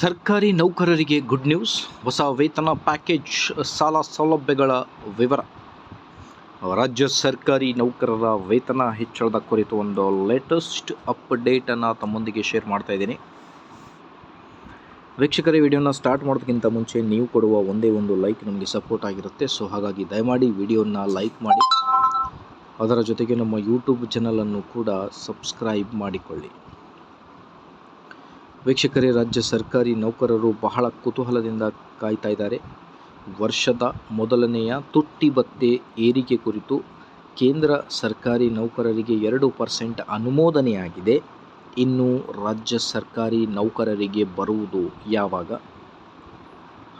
ಸರ್ಕಾರಿ ನೌಕರರಿಗೆ good news ಹೊಸ ವೇತನ ಪ್ಯಾಕೇಜ್ ಸಾಲ ಸೌಲಭ್ಯಗಳ ವಿವರ. ರಾಜ್ಯ ಸರ್ಕಾರಿ ನೌಕರರ ವೇತನ ಹೆಚ್ಚಳದ ಕುರಿತು ಒಂದು ಲೇಟೆಸ್ಟ್ ಅಪ್ಡೇಟನ್ನು ತಮ್ಮೊಂದಿಗೆ ಶೇರ್ ಮಾಡ್ತಾ ಇದ್ದೀನಿ. ವೀಕ್ಷಕರ, ವಿಡಿಯೋನ ಸ್ಟಾರ್ಟ್ ಮಾಡೋದಕ್ಕಿಂತ ಮುಂಚೆ ನೀವು ಕೊಡುವ ಒಂದೇ ಒಂದು ಲೈಕ್ ನಮಗೆ ಸಪೋರ್ಟ್ ಆಗಿರುತ್ತೆ. ಸೊ ಹಾಗಾಗಿ ದಯಮಾಡಿ ವಿಡಿಯೋನ ಲೈಕ್ ಮಾಡಿ. ಅದರ ಜೊತೆಗೆ ನಮ್ಮ ಯೂಟ್ಯೂಬ್ ಚಾನಲನ್ನು ಕೂಡ ಸಬ್ಸ್ಕ್ರೈಬ್ ಮಾಡಿಕೊಳ್ಳಿ. ವೀಕ್ಷಕರೇ, ರಾಜ್ಯ ಸರ್ಕಾರಿ ನೌಕರರು ಬಹಳ ಕುತೂಹಲದಿಂದ ಕಾಯ್ತಾ ಇದ್ದಾರೆ. ವರ್ಷದ ಮೊದಲನೆಯ ತುಟ್ಟಿ ಭತ್ತೆ ಏರಿಕೆ ಕುರಿತು ಕೇಂದ್ರ ಸರ್ಕಾರಿ ನೌಕರರಿಗೆ ಎರಡು ಪರ್ಸೆಂಟ್ ಅನುಮೋದನೆಯಾಗಿದೆ. ಇನ್ನು ರಾಜ್ಯ ಸರ್ಕಾರಿ ನೌಕರರಿಗೆ ಬರುವುದು ಯಾವಾಗ?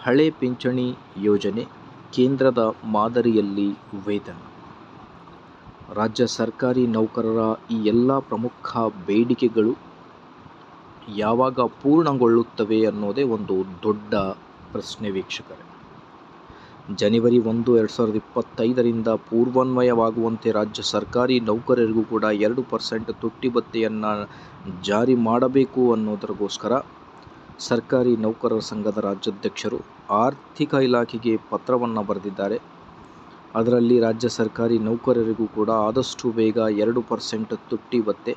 ಹಳೆ ಪಿಂಚಣಿ ಯೋಜನೆ, ಕೇಂದ್ರದ ಮಾದರಿಯಲ್ಲಿ ವೇತನ. ರಾಜ್ಯ ಸರ್ಕಾರಿ ನೌಕರರ ಈ ಎಲ್ಲ ಪ್ರಮುಖ ಬೇಡಿಕೆಗಳು ಯಾವಾಗ ಪೂರ್ಣಗೊಳ್ಳುತ್ತವೆ ಅನ್ನೋದೇ ಒಂದು ದೊಡ್ಡ ಪ್ರಶ್ನೆ ವೀಕ್ಷಕರೇ. ಜನವರಿ ಒಂದು, ಎರಡು ಸಾವಿರದ ಇಪ್ಪತ್ತೈದರಿಂದ ಪೂರ್ವಾನ್ವಯವಾಗುವಂತೆ ರಾಜ್ಯ ಸರ್ಕಾರಿ ನೌಕರರಿಗೂ ಕೂಡ ಎರಡು ಪರ್ಸೆಂಟ್ ತುಟ್ಟಿ ಭತ್ಯೆಯನ್ನು ಜಾರಿ ಮಾಡಬೇಕು ಅನ್ನೋದರಗೋಸ್ಕರ ಸರ್ಕಾರಿ ನೌಕರರ ಸಂಘದ ರಾಜ್ಯಾಧ್ಯಕ್ಷರು ಆರ್ಥಿಕ ಇಲಾಖೆಗೆ ಪತ್ರವನ್ನು ಬರೆದಿದ್ದಾರೆ. ಅದರಲ್ಲಿ ರಾಜ್ಯ ಸರ್ಕಾರಿ ನೌಕರರಿಗೂ ಕೂಡ ಆದಷ್ಟು ಬೇಗ ಎರಡು ಪರ್ಸೆಂಟ್ ತುಟ್ಟಿ ಭತ್ಯೆ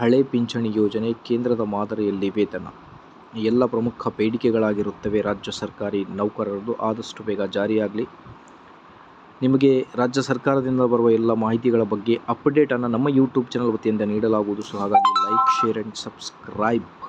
ಹಳೆ ಪಿಂಚಣಿ ಯೋಜನೆ ಕೇಂದ್ರದ ಮಾದರಿಯಲ್ಲಿ ವೇತನ. ಎಲ್ಲ ಪ್ರಮುಖ ಬೇಡಿಕೆಗಳಾಗಿರುತ್ತವೆ. ರಾಜ್ಯ ಸರ್ಕಾರಿ ನೌಕರರದು ಆದಷ್ಟು ಬೇಗ ಜಾರಿಯಾಗಲಿ. ನಿಮಗೆ ರಾಜ್ಯ ಸರ್ಕಾರದಿಂದ ಬರುವ ಎಲ್ಲ ಮಾಹಿತಿಗಳ ಬಗ್ಗೆ ಅಪ್ಡೇಟನ್ನು ನಮ್ಮ ಯೂಟ್ಯೂಬ್ ಚಾನಲ್ ವತಿಯಿಂದ ನೀಡಲಾಗುವುದು. ಸೊ, ಹಾಗಾಗಿ ಲೈಕ್ ಶೇರ್ ಆ್ಯಂಡ್ ಸಬ್ಸ್ಕ್ರೈಬ್